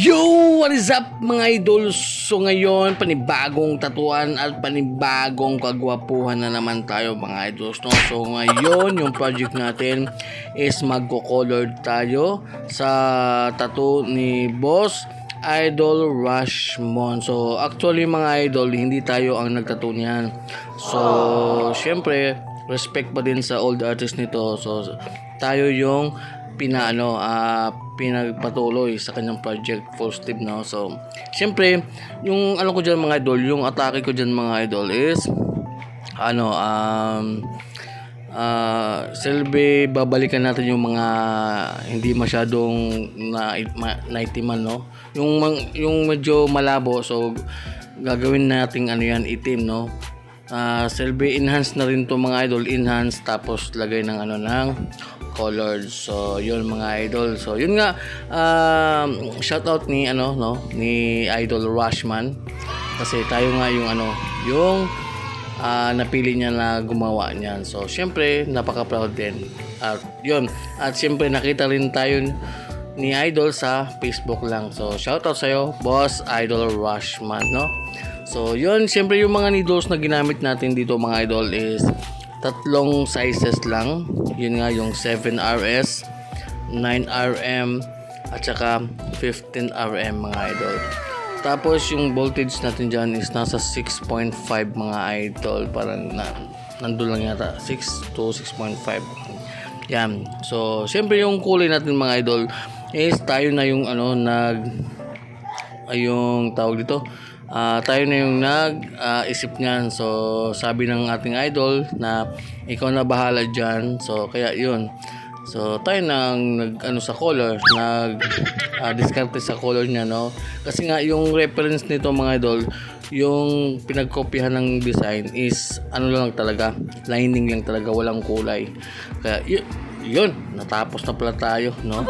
Yo! What is up mga idol? So ngayon, panibagong tatuan at panibagong kagwapuhan na naman tayo mga idols. No? So ngayon, yung project natin is magko-color tayo sa tattoo ni Boss Idol Rushmon. So actually mga idol, hindi tayo ang nagtattoo niyan. So syempre, respect pa din sa old artist nito. So tayo yung pinaano ah pinagpatuloy sa kanyang project full steam no? So syempre yung ano ko diyan mga idol yung atake ko diyan mga idol is ano um ah selbe babalikan natin yung mga hindi masyadong na ma, naitiman no? Yung yung medyo malabo so gagawin nating ano yan itim no Ah, selbe enhance na rin to mga idol. Enhance tapos lagay ng ano ng colored so yun mga idol. So yun nga um, shout out ni ano no ni idol Rushman kasi tayo nga yung ano yung ah, napili niya na gumawa niyan. So syempre napaka proud din. At yun at syempre nakita rin tayo ni Idol sa Facebook lang. So, shoutout sa'yo, Boss Idol Rushman, no? So, yun, siyempre yung mga needles na ginamit natin dito mga idol is tatlong sizes lang. Yun nga yung 7RS, 9RM, at saka 15RM mga idol. Tapos yung voltage natin dyan is nasa 6.5 mga idol. Parang na, nandun lang yata. 6 to 6.5. Yan. So, siyempre yung kulay natin mga idol is tayo na yung ano nag yung tawag dito. Ah, tayo na yung nag ah, isip niyan. So, sabi ng ating idol na ikaw na bahala diyan. So, kaya yun. So, tayo nang nag ano sa color, nag ah, diskarte sa color niya, no? Kasi nga yung reference nito mga idol, yung pinagkopyahan ng design is ano lang talaga, lining lang talaga, walang kulay. Kaya yun, yun natapos na pala tayo, no?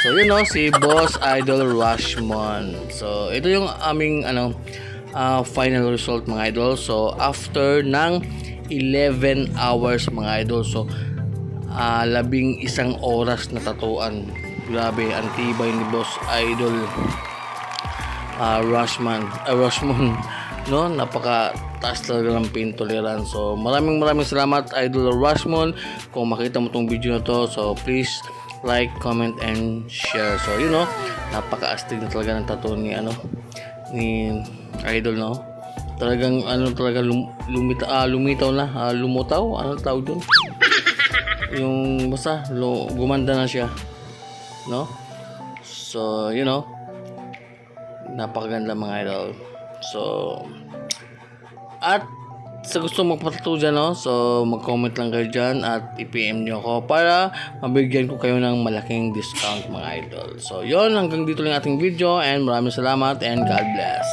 So yun no, si Boss Idol Rushmon. So ito yung aming ano ah, final result mga idol. So after ng 11 hours mga idol. So ah, labing isang oras na tatuan. Grabe, ang tibay ni Boss Idol ah Rushman, ah, Rushmon, no? Napaka taas talaga ng pain. So, maraming maraming salamat Idol Rushmon. Kung makita mo tong video na to, so please like, comment, and share. So, you know, napaka-astig na talaga ng tattoo ni ano ni Idol, no? Talagang ano talaga lum, lumita, ah, lumitaw na, ah, lumutaw, ano tawag doon? Yung basta lo, gumanda na siya, no? So, you know, napakaganda mga idol. So, at sa gusto magpatato dyan, no? so mag-comment lang kayo dyan at i-PM nyo ako para mabigyan ko kayo ng malaking discount mga idol. So, yon hanggang dito lang ating video and maraming salamat and God bless.